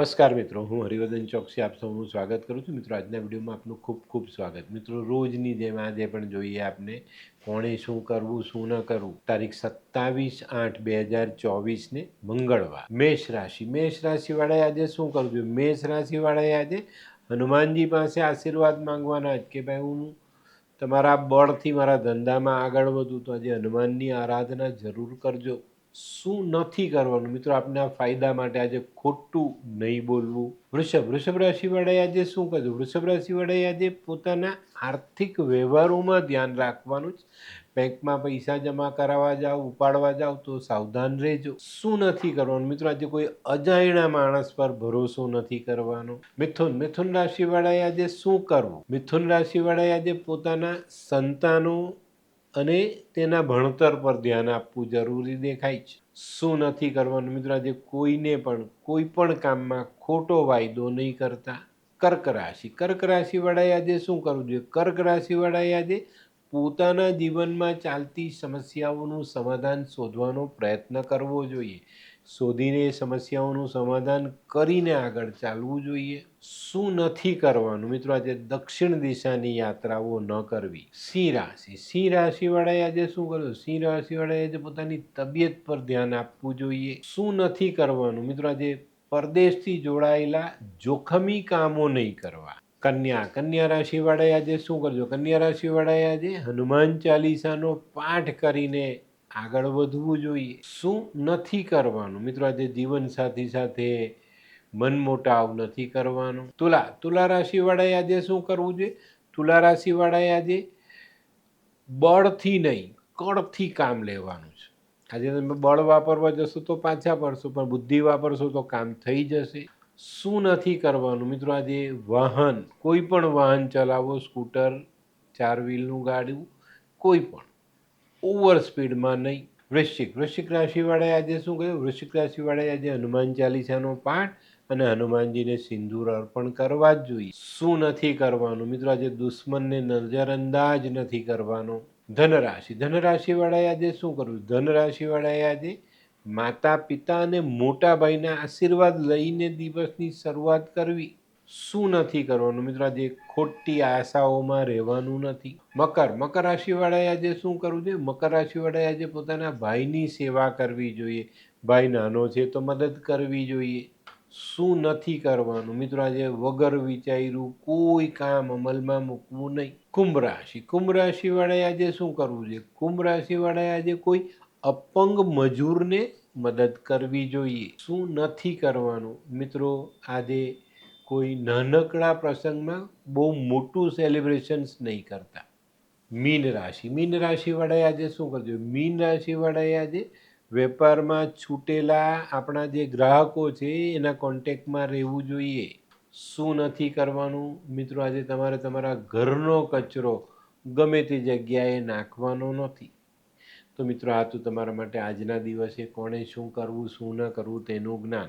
નમસ્કાર મિત્રો, હું હરિવર્ધન ચોકસી, આપ સૌનું સ્વાગત કરું છું. મિત્રો, આજના વિડીયોમાં આપનું ખૂબ ખૂબ સ્વાગત. મિત્રો, રોજની જેમ આજે પણ જોઈએ આપને, કોણે શું કરવું, શું ન કરવું? તારીખ સત્તાવીસ આઠ બે હજાર ચોવીસને મંગળવાર. મેષ રાશિ. મેષ રાશિવાળાએ આજે શું કરવું જોઈએ? મેષ રાશિવાળાએ આજે હનુમાનજી પાસે આશીર્વાદ માંગવાના જ કે ભાઈ, હું તમારા બળથી, મારા ધંધામાં આગળ વધું તો આજે હનુમાનની આરાધના જરૂર કરજો. શું નથી કરવાનું? મિત્રો, આપના ફાયદા માટે આજે ખોટું નહીં બોલવું. વૃષભ વૃષભ રાશિવાળાએ આજે શું કરવું વૃષભ રાશિવાળાએ આજે પોતાના આર્થિક વ્યવહારોમાં ધ્યાન રાખવાનું જ. બેંકમાં પૈસા જમા કરાવવા જાઓ ઉપાડવા જાઓ તો સાવધાન રહેજો. શું નથી કરવાનું? મિત્રો, આજે કોઈ અજાણ્યા માણસ પર ભરોસો નથી કરવાનો. મિથુન મિથુન રાશિવાળાએ આજે શું કરવું? મિથુન રાશિવાળાએ આજે પોતાના સંતાનો અને તેના ભણતર પર ધ્યાન આપવું જરૂરી દેખાય છે. શું નથી કરવાનું મિત્રો? આજે કોઈને પણ, કોઈ પણ કામમાં ખોટો વાયદો નહીં કરતા. કર્ક રાશિ, કર્ક રાશિવાળાએ આજે શું કરવું જોઈએ? કર્ક રાશિવાળાએ આજે પોતાના જીવનમાં ચાલતી સમસ્યાઓનું સમાધાન શોધવાનો પ્રયત્ન કરવો જોઈએ. શોધીને એ સમસ્યાઓનું સમાધાન કરીને આગળ ચાલવું જોઈએ. શું નથી કરવાનું? મિત્રો, આજે દક્ષિણ દિશાની યાત્રાઓ ન કરવી. સિંહ રાશિ. સિંહ રાશિવાળાએ આજે શું કર્યું? સિંહ રાશિવાળાએ આજે પોતાની તબિયત પર ધ્યાન આપવું જોઈએ. શું નથી કરવાનું? મિત્રો, આજે પરદેશથી જોડાયેલા જોખમી કામો નહીં કરવા. કન્યા. કન્યા રાશિવાળાએ આજે શું કરજો કન્યા રાશિવાળાએ આજે હનુમાન ચાલીસાનો પાઠ કરીને આગળ વધવું જોઈએ. શું નથી કરવાનું? મિત્રો, આજે જીવન સાથી સાથે મનમોટાવ નથી કરવાનું. તુલા તુલા રાશિવાળાએ આજે શું કરવું જોઈએ? તુલા રાશિવાળાએ આજે બળથી નહીં કળથી કામ લેવાનું છે. આજે તમે બળ વાપરવા જશો તો પાછા પડશો પણ બુદ્ધિ વાપરશો તો કામ થઈ જશે. શું નથી કરવાનું? મિત્રો, આજે વાહન, કોઈ પણ વાહન ચલાવો, સ્કૂટર, ચાર વ્હીલનું ગાડું, કોઈ પણ. ઓવર સ્પીડમાં નહીં. વૃશ્ચિક. વૃશ્ચિક રાશિવાળાએ આજે શું કહ્યું? વૃશ્ચિક રાશિવાળાએ આજે હનુમાન ચાલીસાનો પાઠ અને હનુમાનજીને સિંદૂર અર્પણ કરવા જ જોઈએ. શું નથી કરવાનું? મિત્રો, આજે દુશ્મનને નજરઅંદાજ નથી કરવાનો. ધનરાશિ. ધનરાશિવાળાએ આજે શું કરવું ધનરાશિવાળાએ આજે માતા પિતા અને મોટા ભાઈના આશીર્વાદ લઈને દિવસની શરૂઆત કરવી. શું નથી કરવાનું? મિત્રો, આજે ખોટી આશાઓમાં રહેવાનું નથી. મકર મકર રાશિવાળાએ આજે શું કરવું જોઈએ? મકર રાશિવાળાએ આજે પોતાના ભાઈની સેવા કરવી જોઈએ. ભાઈ નાનો છે તો મદદ કરવી જોઈએ. શું નથી કરવાનું? મિત્રો, આજે વગર વિચાર્યું કોઈ કામ અમલમાં મૂકવું નહીં. કુંભ રાશિ, કુંભ રાશિવાળાએ આજે શું કરવું જોઈએ? કુંભ રાશિવાળાએ આજે કોઈ અપંગ મજૂરને મદદ કરવી જોઈએ. શું નથી કરવાનું? મિત્રો, આજે કોઈ નાનકડા પ્રસંગમાં બહુ મોટું સેલિબ્રેશન્સ નહીં કરતા. મીન રાશિ. મીન રાશિવાળાએ આજે શું કરજો? મીન રાશિવાળાએ આજે વેપારમાં છૂટેલા આપણા જે ગ્રાહકો છે, એના કોન્ટેક્ટમાં રહેવું જોઈએ. શું નથી કરવાનું? મિત્રો, આજે તમારે તમારા ઘરનો કચરો ગમે તે જગ્યાએ નાખવાનો નથી. તો મિત્રો, આ તો તમારા માટે આજના દિવસે કોણે શું કરવું, શું ન કરવું તેનું જ્ઞાન.